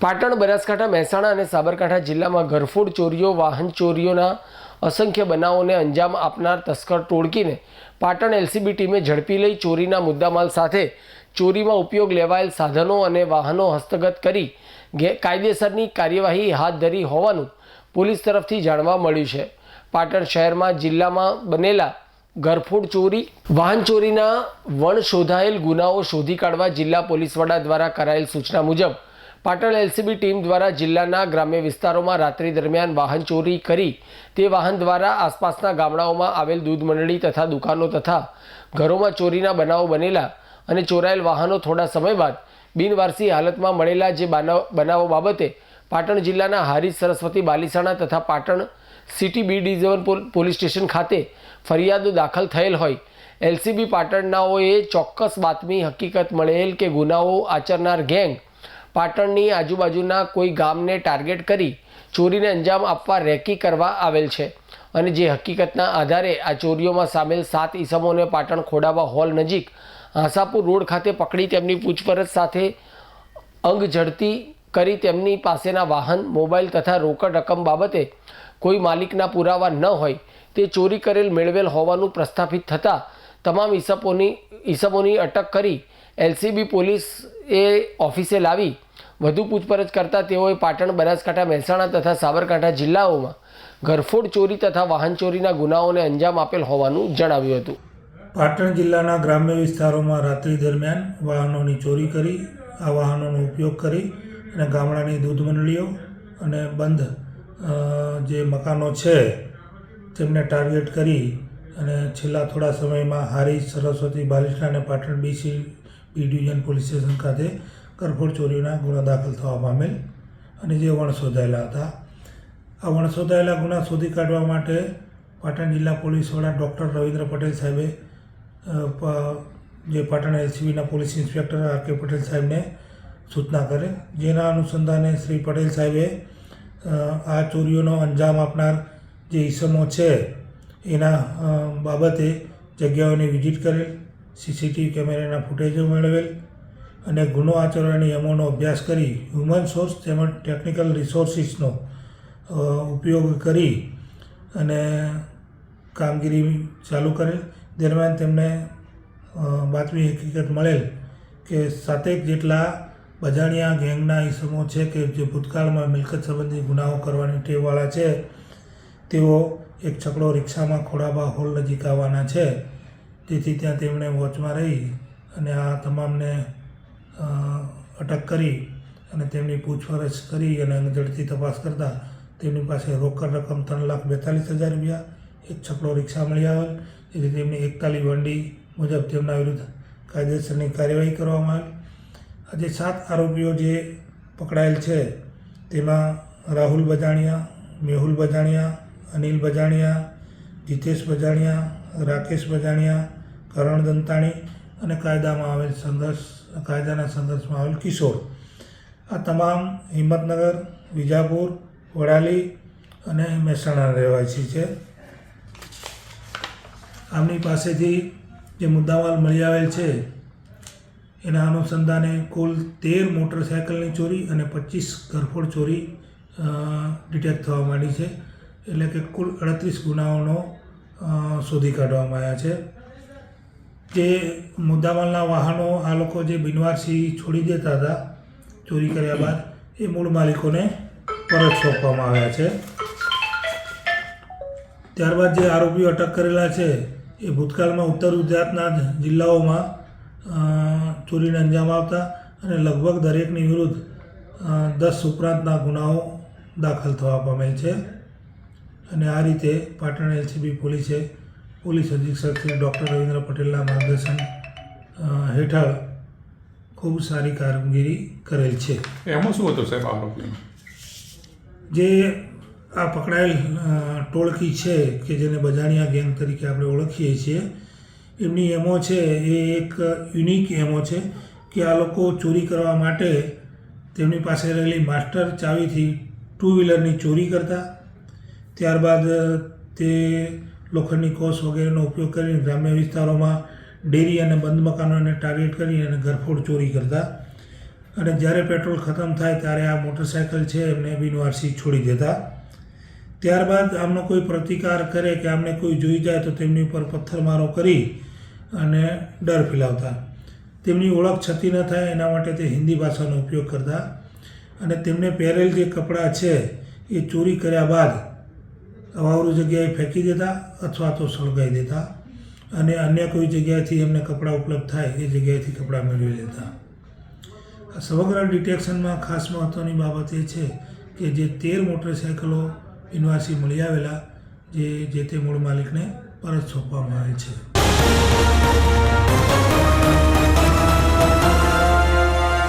પાટણ, બનાસકાંઠા, મહેસાણા અને સાબરકાંઠા જિલ્લામાં ઘરફોડ ચોરીઓ, વાહન ચોરીઓના અસંખ્ય બનાવોને અંજામ આપનાર તસ્કર ટોળકીને પાટણ એલસીબી ટીમે ઝડપી લઈ ચોરીના મુદ્દામાલ સાથે ચોરીમાં ઉપયોગ લેવાયેલ સાધનો અને વાહનો હસ્તગત કરી કાયદેસરની કાર્યવાહી હાથ ધરી હોવાનું પોલીસ તરફથી જાણવા મળ્યું છે. પાટણ શહેરમાં જિલ્લામાં બનેલા ઘરફોડ ચોરી, વાહન ચોરીના વણ શોધાયેલ ગુનાઓ શોધી કાઢવા જિલ્લા પોલીસ વડા દ્વારા કરાયેલ સૂચના મુજબ પાટણ એલસીબી ટીમ દ્વારા જિલ્લાના ગ્રામ્ય વિસ્તારોમાં રાત્રિ દરમિયાન વાહન ચોરી કરી તે વાહન દ્વારા આસપાસના ગામડાઓમાં આવેલ દૂધ મંડળી તથા દુકાનો તથા ઘરોમાં ચોરીના બનાવો બનેલા અને ચોરાયેલ વાહનો થોડા સમય બાદ બિનવારસી હાલતમાં મળેલા જે બનાવ બાબતે પાટણ જિલ્લાના હારીજ સરસ્વતી બાલીસાણા તથા પાટણ સિટી બી ડિવિઝન પોલ- પોલીસ સ્ટેશન ખાતે ફરિયાદો દાખલ થયેલ હોય. એલસીબી પાટણનાઓએ ચોક્કસ બાતમી હકીકત મળેલ કે ગુનાઓ આચરનાર ગેંગ પાટણની આજુબાજુના કોઈ ગામને ટાર્ગેટ કરી ચોરીને અંજામ આપવા રેકી કરવા આવેલ છે. અને જે હકીકતના આધારે આ ચોરીઓમાં સામેલ સાત ઈસમોને પાટણ ખોડાવા હોલ નજીક આશાપુર રોડ ખાતે પકડી તેમની પૂછપરછ સાથે અંગ ઝડતી કરી તેમની પાસેના વાહન, મોબાઈલ તથા રોકડ રકમ બાબતે કોઈ માલિકના પુરાવા ન હોય તે ચોરી કરેલ મેળવેલ હોવાનું પ્રસ્થાપિત થતાં તમામ ઈસપોની ઈસમોની અટક કરી એલસીબી પોલીસ એ ઓફિસે લાવી વધુ પૂછપરછ કરતા તેઓએ પાટણ, બનાસકાંઠા, મહેસાણા તથા સાબરકાંઠા જિલ્લાઓમાં ઘરફોડ ચોરી તથા વાહન ચોરીના ગુનાઓને અંજામ આપેલ હોવાનું જણાવ્યું હતું. પાટણ જિલ્લાના ગ્રામ્ય વિસ્તારોમાં રાત્રિ દરમિયાન વાહનોની ચોરી કરી, આ વાહનોનો ઉપયોગ કરી અને ગામડાની દૂધ મંડળીઓ અને બંધ જે મકાનો છે, તેમને ટાર્ગેટ કરી અને છેલ્લા થોડા સમયમાં હારી સરસ્વતી, બાલિષ્ઠા અને પાટણ બીસી બી ડિવિઝન પોલીસ સ્ટેશન ખાતે કરફોડ ચોરીના ગુના દાખલ થવા પામેલ અને જે વણ શોધાયેલા હતા. આ વણ શોધાયેલા ગુના શોધી કાઢવા માટે પાટણ જિલ્લા પોલીસ વડા ડૉક્ટર રવિન્દ્ર પટેલ સાહેબે જે Patan એલસીબીના police inspector R K Patel સાહેબને સૂચના કરે. જેના અનુસંધાને શ્રી પટેલ સાહેબે આ ચોરીઓનો અંજામ આપનાર જે ઈસમો છે એના બાબતે જગ્યાઓની વિઝિટ કરેલ, સીસીટીવી કેમેરાના ફૂટેજો મેળવેલ અને ગુનો આચરણના નિયમોનો અભ્યાસ કરી હ્યુમન સોર્સ તેમજ ટેકનિકલ રિસોર્સિસનો ઉપયોગ કરી અને કામગીરી ચાલુ કરેલ. દરમિયાન તેમને બાતમી હકીકત મળેલ કે સાતેક જેટલા બજાણિયા ગેંગના ઈસમો છે કે જે ભૂતકાળમાં મિલકત સંબંધી ગુનાઓ કરવાની ટેવવાળા છે, તેઓ એક છકડો રિક્ષામાં ખોડાબા હોલ નજીક આવવાના છે. તેથી ત્યાં તેમણે વોચમાં રહી અને આ તમામને અટક કરી અને તેમની પૂછપરછ કરી અને ઝડપી તપાસ કરતાં તેમની પાસે રોકડ રકમ ત્રણ લાખ બેતાલીસ હજાર રૂપિયા, એક છકડો રિક્ષા મળી આવેલ તેથી તેમની એકતાલી વંડી મુજબ તેમના વિરુદ્ધ કાયદેસરની કાર્યવાહી કરવામાં આવી. આજે સાત આરોપીઓ જે પકડાયેલ છે, તેમાં રાહુલ બજાણિયા, મેહુલ બજાણિયા અનિલ બજાણિયા, જીતેશ બજાણિયા, રાકેશ બજાણિયા, કરણ દંતાણી અને કાયદામાં આવેલ સંઘર્ષ, કાયદાના સંઘર્ષમાં આવેલ કિશોર. આ તમામ હિંમતનગર, વિજાપુર, વડાલી અને મહેસાણા રહેવાસી છે. આમની પાસેથી જે મુદ્દામાલ મળી આવેલ છે, એના અનુસંધાને કુલ તેર મોટરસાયકલની ચોરી અને પચીસ ઘરફોડ ચોરી ડિટેક્ટ થવા માંડી છે. એટલે કે કુલ અડત્રીસ ગુનાઓનો શોધી કાઢવામાં આવ્યા છે. જે મુદ્દામાલના વાહનો આ લોકો જે બિનવારસી છોડી દેતા હતા, ચોરી કર્યા બાદ, એ મૂળ માલિકોને પરત સોંપવામાં આવ્યા છે. ત્યારબાદ જે આરોપીઓ અટક કરેલા છે, એ ભૂતકાળમાં ઉત્તર ગુજરાતના જિલ્લાઓમાં ચોરીને અંજામ આવતા અને લગભગ દરેકની વિરુદ્ધ દસ ઉપરાંતના ગુનાઓ દાખલ થવા પામેલ છે. અને આ રીતે પાટણ એલસીબી પોલીસે પોલીસ અધિક્ષક શ્રી ડૉક્ટર રવિન્દ્ર પટેલના માર્ગદર્શન હેઠળ ખૂબ સારી કામગીરી કરેલ છે. એમાં શું હતું સાહેબ આરોપીમાં જે આ પકડાયેલ ટોળકી છે કે જેને બજાણિયા ગેંગ તરીકે આપણે ઓળખીએ છીએ એમની એમો છે એ એક યુનિક એમો છે કે આ લોકો ચોરી કરવા માટે તેમની પાસે રહેલી માસ્ટર ચાવીથી ટુ વ્હીલરની ચોરી કરતા ત્યારબાદ તે લોખંડની કોસ વગેરેનો ઉપયોગ કરીને ગ્રામ્ય વિસ્તારોમાં ડેરી અને બંધ મકાનોને ટાર્ગેટ કરી અને ઘરફોડ ચોરી કરતા. અને જ્યારે પેટ્રોલ ખતમ થાય ત્યારે આ મોટરસાયકલ છે, એમને બિનવારસી છોડી દેતા. ત્યારબાદ આમનો કોઈ પ્રતિકાર કરે કે આમને કોઈ જોઈ જાય તો તેમની ઉપર પથ્થરમારો કરી અને ડર ફેલાવતા. તેમની ઓળખ છતી ન થાય, એના માટે તે હિન્દી ભાષાનો ઉપયોગ કરતા. અને તેમને પહેરેલ જે કપડાં છે, એ ચોરી કર્યા બાદ અવાવરું જગ્યાએ ફેંકી દેતા અથવા તો સળગાવી દેતા અને અન્ય કોઈ જગ્યાએથી એમને કપડાં ઉપલબ્ધ થાય એ જગ્યાએથી કપડાં મેળવી લેતા. સમગ્ર ડિટેક્શનમાં ખાસ મહત્ત્વની બાબત એ છે કે જે તેર મોટરસાઇકલો યુનિવર્સિટી મળી આવેલા જે જે તે મૂળ માલિકને પરત સોંપવામાં આવે છે.